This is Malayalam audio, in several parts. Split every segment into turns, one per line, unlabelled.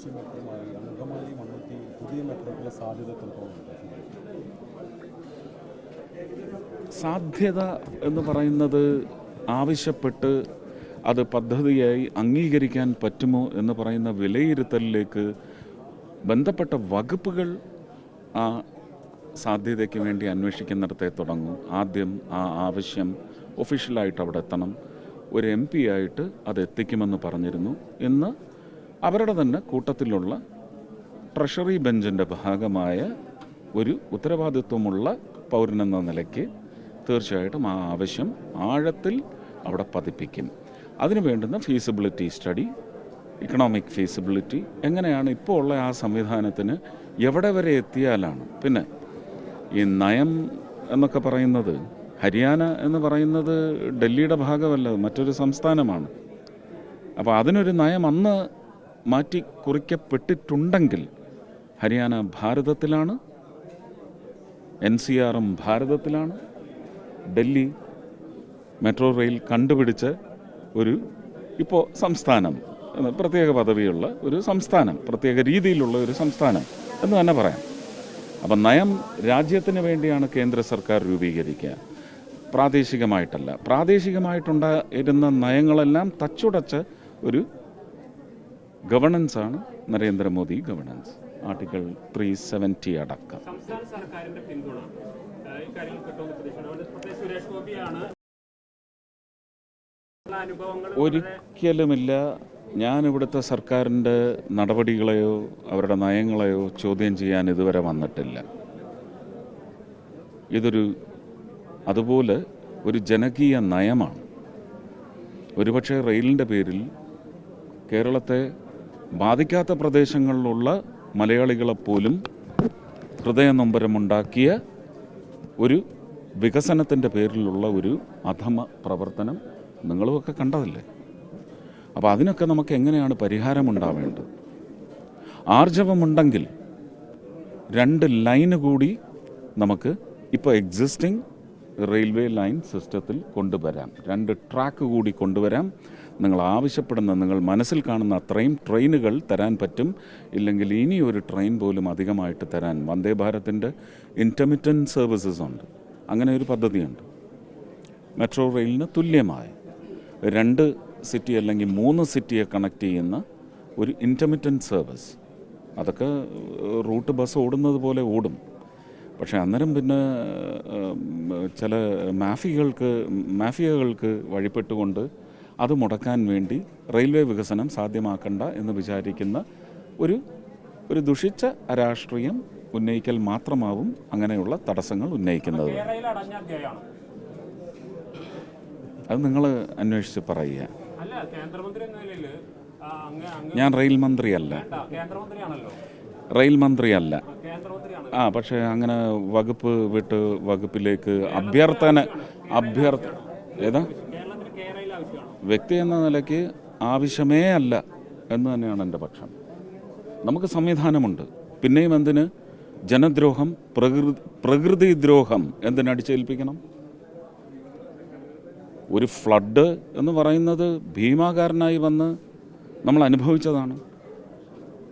കൊച്ചി മെട്രോ മാറി അങ്കമാലി മണ്ണുത്തി പുതിയ മെട്രോയ്ക്കുള്ള സാധ്യത
സാധ്യത എന്ന് പറയുന്നത് ആവശ്യപ്പെട്ട് അത് പദ്ധതിയായി അംഗീകരിക്കാൻ പറ്റുമോ എന്ന് പറയുന്ന വിലയിരുത്തലിലേക്ക് ബന്ധപ്പെട്ട വകുപ്പുകൾ ആ സാധ്യതയ്ക്ക് വേണ്ടി അന്വേഷിക്കുന്നിടത്തെ തുടങ്ങും. ആദ്യം ആ ആവശ്യം ഒഫീഷ്യലായിട്ട് അവിടെ എത്തണം. ഒരു എം പി ആയിട്ട് അത് എത്തിക്കുമെന്ന് പറഞ്ഞിരുന്നു. ഇന്ന് അവരുടെ തന്നെ കൂട്ടത്തിലുള്ള ട്രഷറി ബെഞ്ചിന്റെ ഭാഗമായ ഒരു ഉത്തരവാദിത്വമുള്ള പൗരനെന്ന നിലയ്ക്ക് തീർച്ചയായിട്ടും ആ ആവശ്യം ആഴത്തിൽ അവിടെ പതിപ്പിക്കും. അതിന് വേണ്ടുന്ന ഫീസിബിലിറ്റി സ്റ്റഡി ഇക്കണോമിക് ഫീസിബിലിറ്റി എങ്ങനെയാണ് ഇപ്പോൾ ഉള്ള ആ സംവിധാനത്തിന് എവിടെ വരെ എത്തിയാലാണ്. പിന്നെ ഈ നയം എന്നൊക്കെ പറയുന്നത് ഹരിയാന എന്ന് പറയുന്നത് ഡൽഹിയുടെ ഭാഗമല്ല മറ്റൊരു സംസ്ഥാനമാണ്. അപ്പോൾ അതിനൊരു നയം അന്ന് മാറ്റി കുറിക്കപ്പെട്ടിട്ടുണ്ടെങ്കിൽ ഹരിയാന ഭാരതത്തിലാണ് എൻ സി ആറും ഭാരതത്തിലാണ് ഡൽഹി മെട്രോ റെയിൽ കണ്ടുപിടിച്ച ഒരു ഇപ്പോൾ സംസ്ഥാനം പ്രത്യേക പദവിയുള്ള ഒരു സംസ്ഥാനം പ്രത്യേക രീതിയിലുള്ള ഒരു സംസ്ഥാനം എന്ന് തന്നെ പറയാം. അപ്പം നയം രാജ്യത്തിന് വേണ്ടിയാണ് കേന്ദ്ര സർക്കാർ രൂപീകരിക്കുക. പ്രാദേശികമായിട്ടല്ല. പ്രാദേശികമായിട്ടുണ്ടായിരുന്ന നയങ്ങളെല്ലാം തച്ചുടച്ച് ഒരു ഗവർണൻസാണ് Narendra Modi governance article three seventy അടക്കം. ഒരിക്കലുമില്ല ഞാൻ ഇവിടുത്തെ സർക്കാരിന്റെ നടപടികളെയോ അവരുടെ നയങ്ങളെയോ ചോദ്യം ചെയ്യാൻ ഇതുവരെ വന്നിട്ടില്ല. ഇതൊരു അതുപോലെ ഒരു ജനകീയ നയമാണ്. ഒരുപക്ഷെ റെയിലിന്റെ പേരിൽ കേരളത്തെ ബാധിക്കാത്ത പ്രദേശങ്ങളിലുള്ള മലയാളികളെപ്പോലും ഹൃദയനൊമ്പരമുണ്ടാക്കിയ ഒരു വികസനത്തിന്റെ പേരിലുള്ള ഒരു അധമ പ്രവർത്തനം നിങ്ങളുമൊക്കെ കണ്ടതല്ലേ? അപ്പോൾ അതിനൊക്കെ നമുക്ക് എങ്ങനെയാണ് പരിഹാരമുണ്ടാവേണ്ടത് ആർജവമുണ്ടെങ്കിൽ രണ്ട് ലൈന് കൂടി നമുക്ക് ഇപ്പോൾ എക്സിസ്റ്റിംഗ് റെയിൽവേ ലൈൻ സിസ്റ്റത്തിൽ കൊണ്ടുവരാം. രണ്ട് ട്രാക്ക് കൂടി കൊണ്ടുവരാം. നിങ്ങൾ ആവശ്യപ്പെടുന്ന നിങ്ങൾ മനസ്സിൽ കാണുന്ന അത്രയും ട്രെയിനുകൾ തരാൻ പറ്റും. ഇല്ലെങ്കിൽ ഇനി ഒരു ട്രെയിൻ പോലും അധികമായിട്ട് തരാൻ വന്ദേ ഭാരതിന്റെ സർവീസസ് ഉണ്ട്. അങ്ങനെ ഒരു പദ്ധതിയുണ്ട്. മെട്രോ റെയിലിന് തുല്യമായ രണ്ട് സിറ്റി അല്ലെങ്കിൽ മൂന്ന് സിറ്റിയെ കണക്ട് ചെയ്യുന്ന ഒരു ഇന്റർമിറ്റന്റ് സർവീസ് അതൊക്കെ റൂട്ട് ബസ് ഓടുന്നത് പോലെ ഓടും. പക്ഷേ അന്നേരം പിന്നെ ചില മാഫിയകൾക്ക് മാഫിയകൾക്ക് വഴിപ്പെട്ടുകൊണ്ട് അത് മുടക്കാൻ വേണ്ടി റെയിൽവേ വികസനം സാധ്യമാക്കണ്ട എന്ന് വിചാരിക്കുന്ന ഒരു ഒരു ദുഷിച്ച രാഷ്ട്രീയം ഉന്നയിക്കൽ മാത്രമാവും അങ്ങനെയുള്ള തടസ്സങ്ങൾ ഉന്നയിക്കുന്നത്. അത് നിങ്ങൾ അന്വേഷിച്ച് പറയുക. ഞാൻ റെയിൽ മന്ത്രിയല്ല. റെയിൽ മന്ത്രിയല്ല. ആ പക്ഷേ അങ്ങനെ വകുപ്പ് വിട്ട് വകുപ്പിലേക്ക് അഭ്യർത്ഥന അഭ്യർത്ഥ ഏതാ? വ്യക്തി എന്ന നിലയ്ക്ക് ആവശ്യമേ അല്ല എന്ന് തന്നെയാണ് എന്റെ പക്ഷം. നമുക്ക് സംവിധാനമുണ്ട്. പിന്നെയും എന്തിന്? ജനദ്രോഹം പ്രകൃതി പ്രകൃതി ദ്രോഹം എന്തിനടിച്ചേൽപ്പിക്കണം ഒരു ഫ്ലഡ് എന്ന് പറയുന്നത് ഭീമാകാരനായി വന്ന് നമ്മൾ അനുഭവിച്ചതാണ്.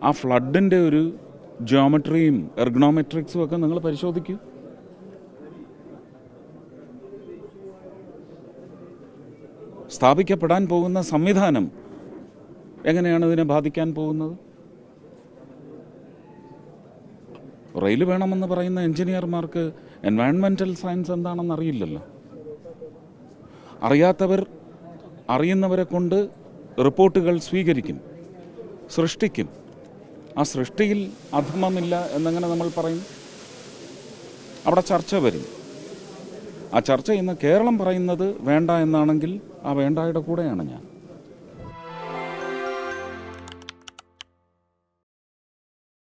ആ ഫ്ലഡിന്റെ ഒരു ജിയോമെട്രിയും എർഗണോമെട്രിക്സും ഒക്കെ നിങ്ങൾ പരിശോധിക്കൂ. സ്ഥാപിക്കപ്പെടാൻ പോകുന്ന സംവിധാനം എങ്ങനെയാണ് ഇതിനെ ബാധിക്കാൻ പോകുന്നത്? റെയിൽ വേണമെന്ന് പറയുന്ന എഞ്ചിനീയർമാർക്ക് എൻവയൺമെന്റൽ സയൻസ് എന്താണെന്ന് അറിയില്ലല്ലോ. അറിയാത്തവർ അറിയുന്നവരെ കൊണ്ട് റിപ്പോർട്ടുകൾ സ്വീകരിക്കും സൃഷ്ടിക്കും. ആ സൃഷ്ടിയിൽ അധമമില്ല എന്നങ്ങനെ നമ്മൾ പറയും? അവിടെ ചർച്ച വരും. ആ ചർച്ച ഇന്ന് കേരളം പറയുന്നത് വേണ്ട എന്നാണെങ്കിൽ ആ വേണ്ടായുടെ കൂടെയാണ് ഞാൻ.